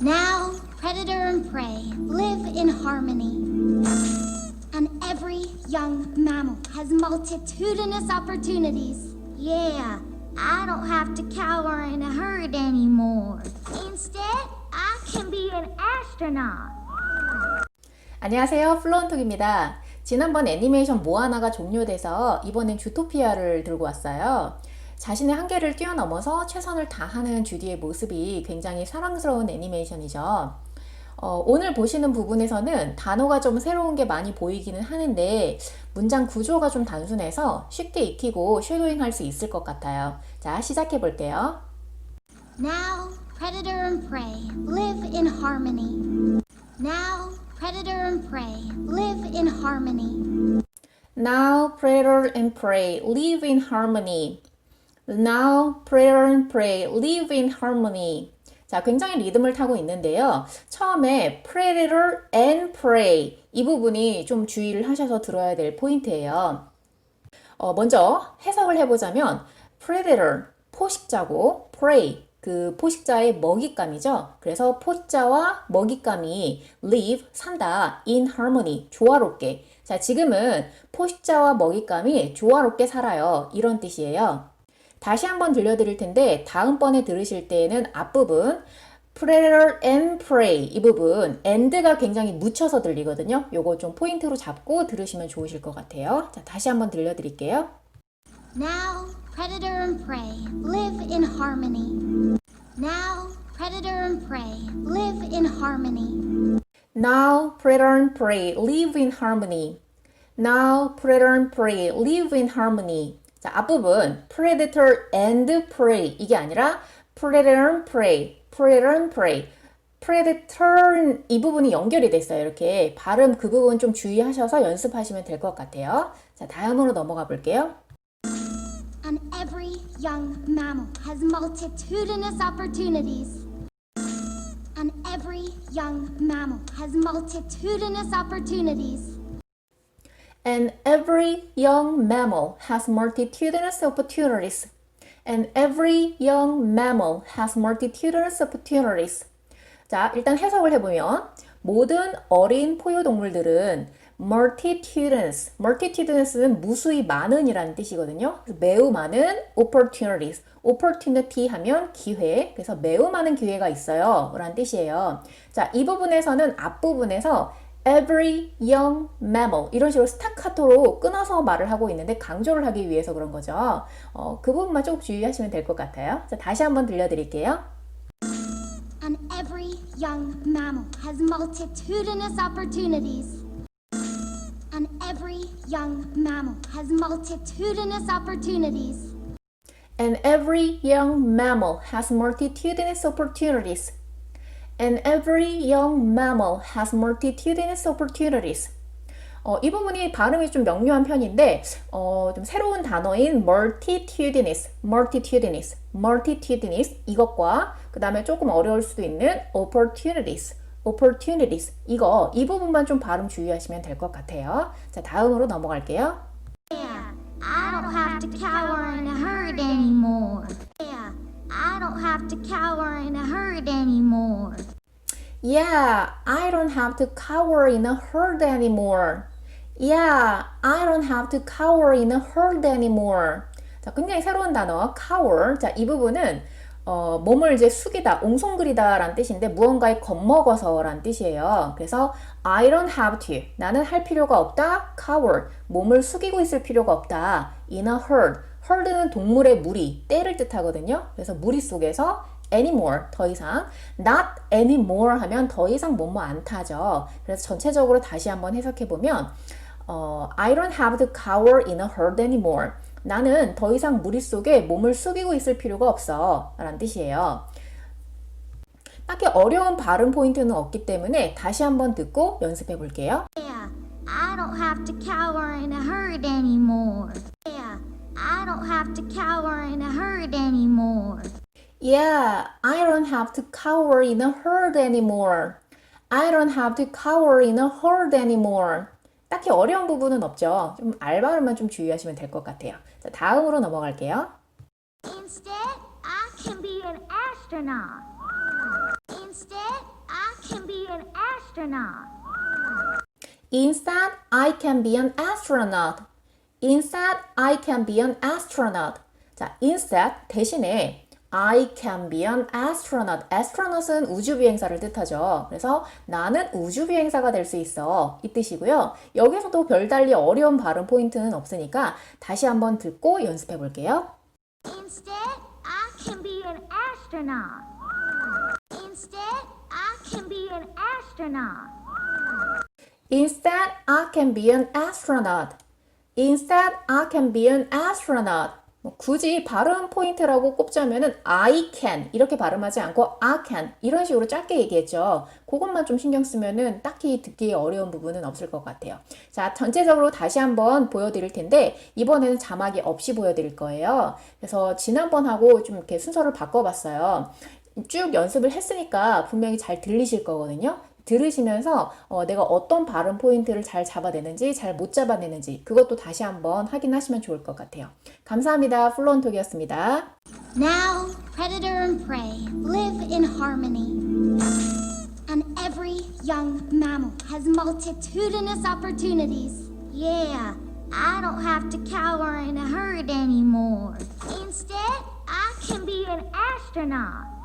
Now, predator and prey live in harmony. And every young mammal has multitudinous opportunities. Yeah, I don't have to cower in a herd anymore. Instead, I can be an astronaut. 안녕하세요. 플로운톡입니다. 지난번 애니메이션 모아나가 종료돼서 이번엔 주토피아를 들고 왔어요. 자신의 한계를 뛰어넘어서 최선을 다하는 주디의 모습이 굉장히 사랑스러운 애니메이션이죠. 어, 오늘 보시는 부분에서는 단어가 좀 새로운 게 많이 보이기는 하는데 문장 구조가 좀 단순해서 쉽게 익히고 쉐도잉 할 수 있을 것 같아요. 자, 시작해 볼게요. Now, predator and prey live in harmony. Now, predator and prey live in harmony. Now predator and prey live in harmony. Now predator and prey live in harmony. 자, 굉장히 리듬을 타고 있는데요. 처음에 predator and prey 이 부분이 좀 주의를 하셔서 들어야 될 포인트예요. 어, 먼저 해석을 해보자면 predator 포식자고 prey 그 포식자의 먹잇감이죠. 그래서 포식자와 먹잇감이 live 산다 in harmony 조화롭게. 자, 지금은 포식자와 먹잇감이 조화롭게 살아요. 이런 뜻이에요. 다시 한번 들려드릴 텐데 다음번에 들으실 때에는 앞부분 predator and prey 이 부분 and가 굉장히 묻혀서 들리거든요. 요거 좀 포인트로 잡고 들으시면 좋으실 것 같아요. 자, 다시 한번 들려드릴게요. Now, predator and prey live in harmony. Now, predator and prey live in harmony. Now predator and prey live in harmony. Now predator and prey live in harmony. 자, 앞부분 predator and prey 이게 아니라 predator and prey, predator and prey. predator 이 부분이 연결이 됐어요. 이렇게 발음 그 부분 좀 주의하셔서 연습하시면 될 것 같아요. 자, 다음으로 넘어가 볼게요. And every young mammal has multitudinous opportunities. And every young mammal has multitudinous opportunities. And every young mammal has multitudinous opportunities. And every young mammal has multitudinous opportunities. 자, 일단 해석을 해보면 모든 어린 포유동물들은 multitudinous, multitudinous는 무수히 많은이라는 뜻이거든요. 매우 많은 opportunities, opportunity 하면 기회, 그래서 매우 많은 기회가 있어요. 라는 뜻이에요. 자, 이 부분에서는 앞부분에서 every young mammal 이런 식으로 스타카토로 끊어서 말을 하고 있는데 강조를 하기 위해서 그런 거죠. 어, 그 부분만 조금 주의하시면 될 것 같아요. 자, 다시 한번 들려드릴게요. And every young mammal has multitudinous opportunities. And every young mammal has multitudinous opportunities. And every young mammal has multitudinous opportunities. And every young mammal has multitudinous opportunities. 어, 이 부분이 발음이 좀 명료한 편인데 어, 좀 새로운 단어인 multitudinous, multitudinous, multitudinous 이것과 그 다음에 조금 어려울 수도 있는 opportunities, opportunities 이거 이 부분만 좀 발음 주의하시면 될 것 같아요. 자 다음으로 넘어갈게요. Yeah, I don't have to cower in a herd anymore. Don't have to cower in a herd anymore. Yeah, I don't have to cower in a herd anymore. Yeah, I don't have to cower in a herd anymore. 자, 굉장히 새로운 단어, cower. 자, 이 부분은 어, 몸을 이제 숙이다, 옹송그리다 라는 뜻인데 무언가에 겁먹어서 라는 뜻이에요. 그래서 I don't have to. 나는 할 필요가 없다. cower. 몸을 숙이고 있을 필요가 없다. in a herd. Herd는 동물의 무리, 떼를 뜻하거든요. 그래서 무리 속에서 anymore 더 이상 not anymore 하면 더 이상 뭐뭐 안 타죠. 그래서 전체적으로 다시 한번 해석해 보면 어, I don't have to cower in a herd anymore. 나는 더 이상 무리 속에 몸을 숙이고 있을 필요가 없어. 라는 뜻이에요. 딱히 어려운 발음 포인트는 없기 때문에 다시 한번 듣고 연습해 볼게요. Yeah, I don't have to cower in a herd anymore. Yeah, I don't have to cower in a herd anymore. Yeah, I don't have to cower in a herd anymore. I don't have to cower in a herd anymore. 딱히 어려운 부분은 없죠. 좀 알바름만 좀 주의하시면 될 것 같아요. 자, 다음으로 넘어갈게요. Instead, I can be an astronaut. Instead, astronaut. Instead, I can be an astronaut. Instead, I can be an astronaut. 자, instead 대신에 I can be an astronaut. astronaut은 우주 비행사를 뜻하죠. 그래서 나는 우주 비행사가 될 수 있어. 이 뜻이고요. 여기서도 별달리 어려운 발음 포인트는 없으니까 다시 한번 듣고 연습해 볼게요. Instead, I can be an astronaut. Instead, I can be an astronaut. Instead, I can be an astronaut. Instead, I can be an astronaut. 뭐 굳이 발음 포인트라고 꼽자면은 I can 이렇게 발음하지 않고 I can 이런 식으로 짧게 얘기했죠. 그것만 좀 신경 쓰면은 딱히 듣기 어려운 부분은 없을 것 같아요. 자, 전체적으로 다시 한번 보여드릴 텐데 이번에는 자막이 없이 보여드릴 거예요. 그래서 지난번하고 좀 이렇게 순서를 바꿔봤어요. 쭉 연습을 했으니까 분명히 잘 들리실 거거든요. 들으시면서 어, 내가 어떤 발음 포인트를 잘 잡아내는지 잘 못 잡아내는지 그것도 다시 한번 확인하시면 좋을 것 같아요. 감사합니다. 플로언톡이었습니다. Now, predator and prey live in harmony. And every young mammal has multitudinous opportunities. Yeah, I don't have to cower in a herd anymore. Instead, I can be an astronaut.